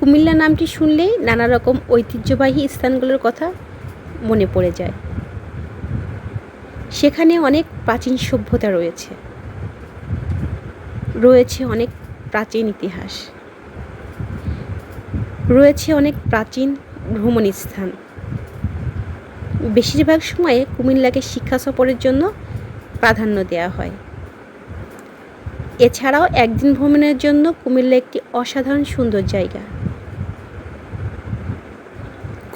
কুমিল্লা নামটি শুনলেই নানা রকম ঐতিহ্যবাহী স্থানগুলোর কথা মনে পড়ে যায়। সেখানে অনেক প্রাচীন সভ্যতা রয়েছে। রয়েছে অনেক প্রাচীন ইতিহাস। রয়েছে অনেক প্রাচীন ভ্রমণ স্থান বেশিরভাগ সময়ে কুমিল্লাকে শিক্ষা সফরের জন্য প্রাধান্য দেওয়া হয়। এছাড়াও একদিন ভ্রমণের জন্য কুমিল্লা একটি অসাধারণ সুন্দর জায়গা।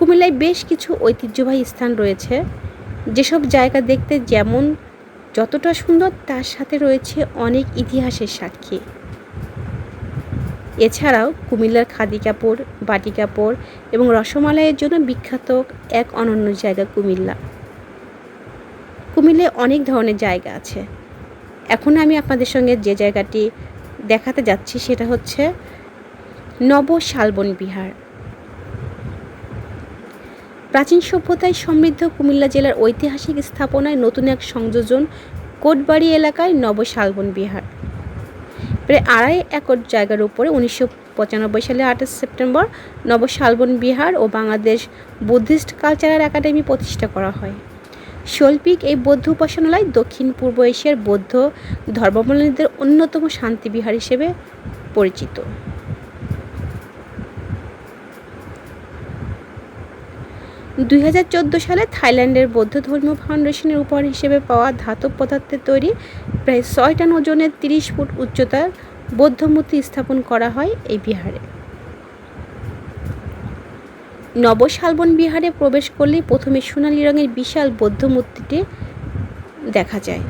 কুমিল্লায় বেশ কিছু ঐতিহ্যবাহী স্থান রয়েছে। যেসব জায়গা দেখতে যেমন যতটা সুন্দর, তার সাথে রয়েছে অনেক ইতিহাসের সাক্ষী। এছাড়াও কুমিল্লার খাদি কাপড়, বাটি কাপড় এবং রসমালাইয়ের জন্য বিখ্যাত এক অনন্য জায়গা কুমিল্লা। কুমিল্লায় অনেক ধরনের জায়গা আছে। এখন আমি আপনাদের সঙ্গে যে জায়গাটি দেখাতে যাচ্ছি সেটা হচ্ছে নব শালবন বিহার। প্রাচীন সভ্যতায় সমৃদ্ধ কুমিল্লা জেলার ঐতিহাসিক স্থাপনায় নতুন এক সংযোজন কোটবাড়ি এলাকায় নব শালবন বিহার। প্রায় আড়াই একর জায়গার উপরে উনিশশো পঁচানব্বই সালে আঠাশ সেপ্টেম্বর নব শালবন বিহার ও বাংলাদেশ বুদ্ধিস্ট কালচারাল একাডেমি প্রতিষ্ঠা করা হয়। শৈল্পিক এই বৌদ্ধ উপাসনালয় দক্ষিণ পূর্ব এশিয়ার বৌদ্ধ ধর্মাবলম্বীদের অন্যতম শান্তি বিহার হিসেবে পরিচিত। দুই হাজার চোদ্দ সালে থাইল্যান্ডের বৌদ্ধ ধর্মীয় ফাউন্ডেশনের উপহার হিসেবে পাওয়া ধাতব পদার্থের তৈরি প্রায় ছয় টন ওজনের তিরিশ ফুট উচ্চতার বৌদ্ধ মূর্তি স্থাপন করা হয় এই বিহারে। নবশালবন বিহারে প্রবেশ করলেই প্রথমে সোনালি রঙের বিশাল বৌদ্ধ মূর্তিটি দেখা যায়।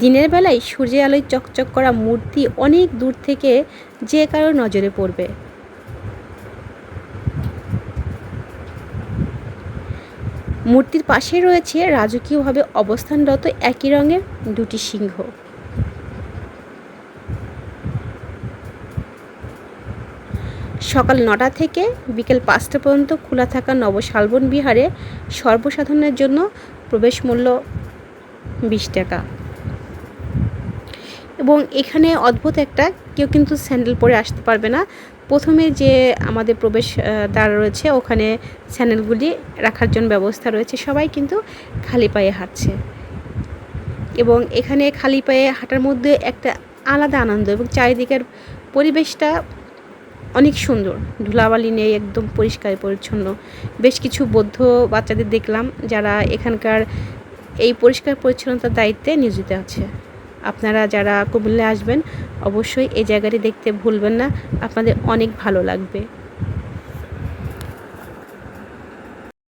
দিনের বেলায় সূর্যের আলোয় চকচক করা মূর্তি অনেক দূর থেকে যে কারও নজরে পড়বে। মূর্তির পাশে রয়েছে রাজকীয়ভাবে অবস্থানরত একই রঙের দুটি সিংহ। সকাল নটা থেকে বিকেল পাঁচটা পর্যন্ত খোলা থাকা নবশালবন বিহারে সর্বসাধারণের জন্য প্রবেশ মূল্য বিশ টাকা। এবং এখানে অদ্ভুত একটা, কেউ কিন্তু স্যান্ডেল পরে আসতে পারবে না। প্রথমে যে আমাদের প্রবেশ দ্বার রয়েছে, ওখানে স্যান্ডেলগুলি রাখার জন্য ব্যবস্থা রয়েছে। সবাই কিন্তু খালি পায়ে হাঁটছে। এবং এখানে খালি পায়ে হাঁটার মধ্যে একটা আলাদা আনন্দ এবং চারিদিকের পরিবেশটা অনেক সুন্দর। ধুলাবালি নেই, একদম পরিষ্কার, পরিচ্ছন্ন। বেশ কিছু বৌদ্ধ বাচ্চাদের দেখলাম যারা এখানকার এই পরিষ্কার, পরিচ্ছন্নতার দায়িত্বে নিয়োজিত আছে। আপনারা যারা কুমিল্লা আসবেন অবশ্যই এই জায়গাটি দেখতে ভুলবেন না। আপনাদের অনেক ভালো লাগবে।